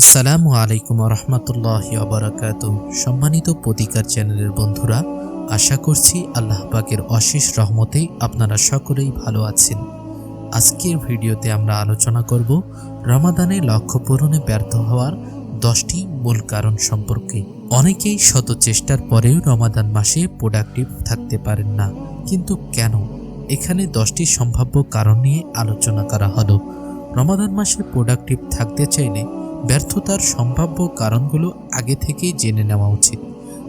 আসসালামু আলাইকুম রহমতুল্লাহ বারাকাত সম্মানিত প্রতিকার চ্যানেলের বন্ধুরা, আশা করছি আল্লাহ পাকের অশেষ রহমতেই আপনারা সকলেই ভালো আছেন। আজকের ভিডিওতে আমরা আলোচনা করব রমাদানে লক্ষ্য পূরণে ব্যর্থ হওয়ার দশটি মূল কারণ সম্পর্কে। অনেকেই শত চেষ্টার পরেও রমাদান মাসে প্রোডাক্টিভ থাকতে পারেন না। কিন্তু কেন? এখানে দশটি সম্ভাব্য কারণ নিয়ে আলোচনা করা হলো। রমাদান মাসে প্রোডাক্টিভ থাকতে চাইলে ব্যর্থতার সম্ভাব্য কারণগুলো আগে থেকেই জেনে নেওয়া উচিত,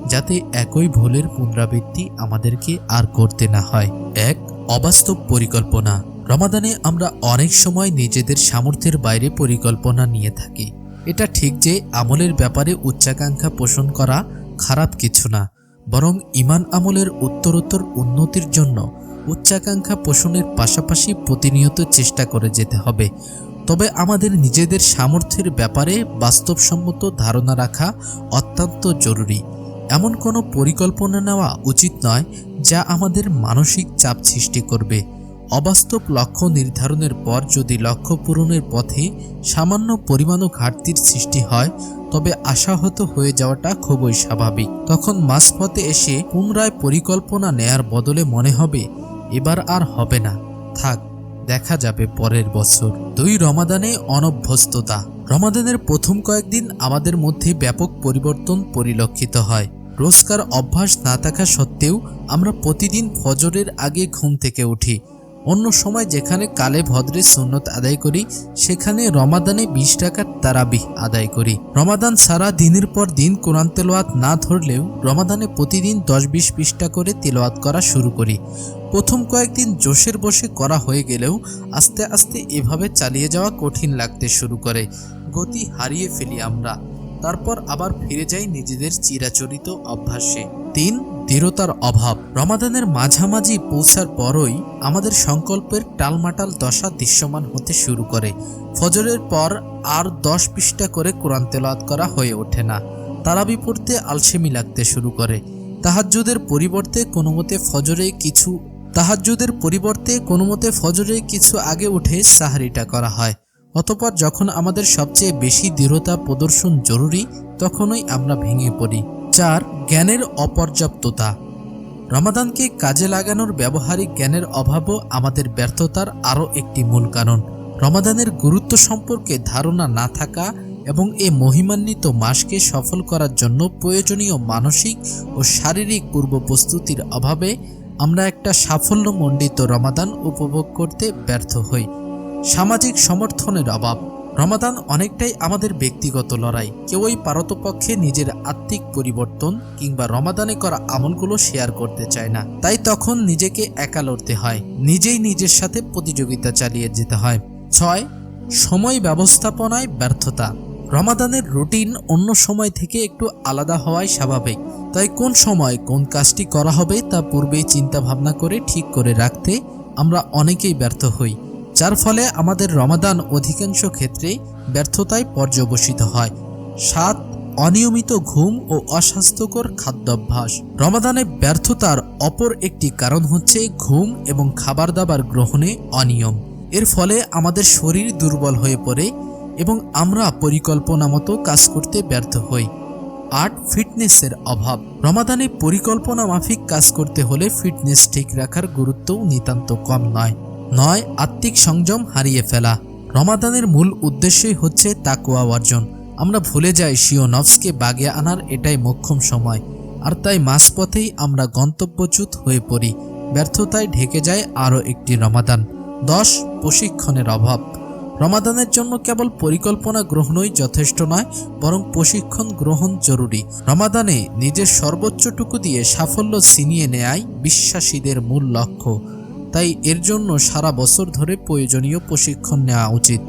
যাতে একই ভুলের পুনরাবৃত্তি আমাদেরকে আর করতে না হয়। এক, অবাস্তব পরিকল্পনা। রমাদানে আমরা অনেক সময় নিজেদের সামর্থ্যের বাইরে পরিকল্পনা নিয়ে থাকি। এটা ঠিক যে আমলের ব্যাপারে উচ্চাকাঙ্ক্ষা পোষণ করা খারাপ কিছু না, বরং ইমান আমলের উত্তরোত্তর উন্নতির জন্য উচ্চাকাঙ্ক্ষা পোষণের পাশাপাশি প্রতিনিয়ত চেষ্টা করে যেতে হবে। তবে আমাদের নিজেদের সামর্থ্যের ব্যাপারে বাস্তবসম্মত ধারণা রাখা অত্যন্ত জরুরি। এমন কোনো পরিকল্পনা নেওয়া উচিত নয় যা আমাদের মানসিক চাপ সৃষ্টি করবে। অবাস্তব লক্ষ্য নির্ধারণের পর যদি লক্ষ্য পূরণের পথে সামান্য পরিমাণও ঘাটতির সৃষ্টি হয়, তবে আশাহত হয়ে যাওয়াটা খুবই স্বাভাবিক। তখন মাঝপথে এসে পুনরায় পরিকল্পনা নেয়ার বদলে মনে হবে, এবার আর হবে না। থাক। দেখা যাবে পরের বছর। দুই রমাদানে অনভ্যস্ততা। রমাদানের প্রথম কয়েকদিন আমাদের মধ্যে ব্যাপক পরিবর্তন পরিলক্ষিত হয়। রোজকার অভ্যাস না থাকা সত্ত্বেও আমরা প্রতিদিন ফজরের আগে ঘুম থেকে উঠি। অন্য সময় যেখানে কালে ভদ্রে সুন্নত আদায় করি, সেখানে রমাদানে বিশ টাকার তারাবিহ আদায় করি। রমাদান সারা দিনের পর দিন কোরআন তেলোয়াত না ধরলেও রমাদানে প্রতিদিন দশ বিশ পৃষ্ঠা করে তেলোয়াত করা শুরু করি। প্রথম কয়েকদিন জোশের বসে করা হয়ে গেলেও আস্তে আস্তে এভাবে চালিয়ে যাওয়া কঠিন লাগতে শুরু করে। গতি হারিয়ে ফেলি আমরা। তারপর আবার ফিরে যাই নিজেদের চিরাচরিত অভ্যাসে। তিন দৃঢ়তার অভাব। রমাদানের মাঝামাঝি পৌঁছার পরই আমাদের সংকল্পের টালমাটাল দশা দৃশ্যমান হতে শুরু করে। ফজরের পর আর দশ পৃষ্ঠা করে কোরআন তেলাওয়াত করা হয়ে ওঠে না। তারাবি পড়তে আলসেমি লাগতে শুরু করে। তাহাজ্জুদের পরিবর্তে কোনো মতে ফজরে কিছু তাহাজ্জুদের পরিবর্তে কোনো মতে ফজরে কিছু আগে উঠে সাহারিটা করা হয়। অতপর যখন আমাদের সবচেয়ে বেশি দৃঢ়তা প্রদর্শন জরুরি, তখনই আমরা ভেঙে পড়ি। চার জ্ঞানের অপর্যাপ্ততা। রমাদানকে কাজে লাগানোর ব্যবহারিক জ্ঞানের অভাবও আমাদের ব্যর্থতার আরও একটি মূল কারণ। রমাদানের গুরুত্ব সম্পর্কে ধারণা না থাকা এবং এ মহিমান্বিত মাসকে সফল করার জন্য প্রয়োজনীয় মানসিক ও শারীরিক পূর্ব প্রস্তুতির অভাবে আমরা একটা সাফল্যমণ্ডিত রমাদান উপভোগ করতে ব্যর্থ হই। সামাজিক সমর্থনের অভাব রমাদান অনেকটাই আমাদের ব্যক্তিগত লড়াই। কেউই পারতপক্ষে নিজের আত্মিক পরিবর্তন কিংবা রমাদানে করা আমলগুলো শেয়ার করতে চায় না। তাই তখন নিজেকে একা লড়তে হয়। নিজেই নিজের সাথে প্রতিযোগিতা চালিয়ে যেতে হয়। ছয়, সময় ব্যবস্থাপনায় ব্যর্থতা। রমাদানের রুটিন অন্য সময় থেকে একটু আলাদা হওয়াই স্বাভাবিক। তাই কোন সময় কোন কাজটি করা হবে তা পূর্বেই চিন্তা ভাবনা করে ঠিক করে রাখতে আমরা অনেকেই ব্যর্থ হই। যার ফলে আমাদের রমাদান অধিকাংশ ক্ষেত্রেই ব্যর্থতায় পর্যবসিত হয়। সাত অনিয়মিত ঘুম ও অস্বাস্থ্যকর খাদ্যাভ্যাস। রমাদানে ব্যর্থতার অপর একটি কারণ হচ্ছে ঘুম এবং খাবার দাবার গ্রহণে অনিয়ম। এর ফলে আমাদের শরীর দুর্বল হয়ে পড়ে এবং আমরা পরিকল্পনা মতো কাজ করতে ব্যর্থ হই। আট, ফিটনেসের অভাব। রমাদানে পরিকল্পনা মাফিক কাজ করতে হলে ফিটনেস ঠিক রাখার গুরুত্বও নিতান্ত কম নয়। নয়, আত্মিক সংযম হারিয়ে ফেলা। রমাদানের মূল উদ্দেশ্যই হচ্ছে তাকুয়া অর্জন। আমরা ভুলে যাই শিও নফসকে বাগে আনার এটাই মোক্ষম সময়। আর তাই মাঝপথেই আমরা গন্তব্যচ্যুত হয়ে পড়ি। ব্যর্থতায় ঢেকে যায় আরও একটি রমাদান। দশ, প্রশিক্ষণের অভাব। রমাদানের জন্য কেবল পরিকল্পনা গ্রহণই যথেষ্ট নয়, বরং প্রশিক্ষণ গ্রহণ জরুরি। রমাদানে নিজের সর্বোচ্চটুকু দিয়ে সাফল্য ছিনিয়ে নেয়াই বিশ্বাসীদের মূল লক্ষ্য। তাই এর জন্য সারা বছর ধরে প্রয়োজনীয় প্রশিক্ষণ নেওয়া উচিত।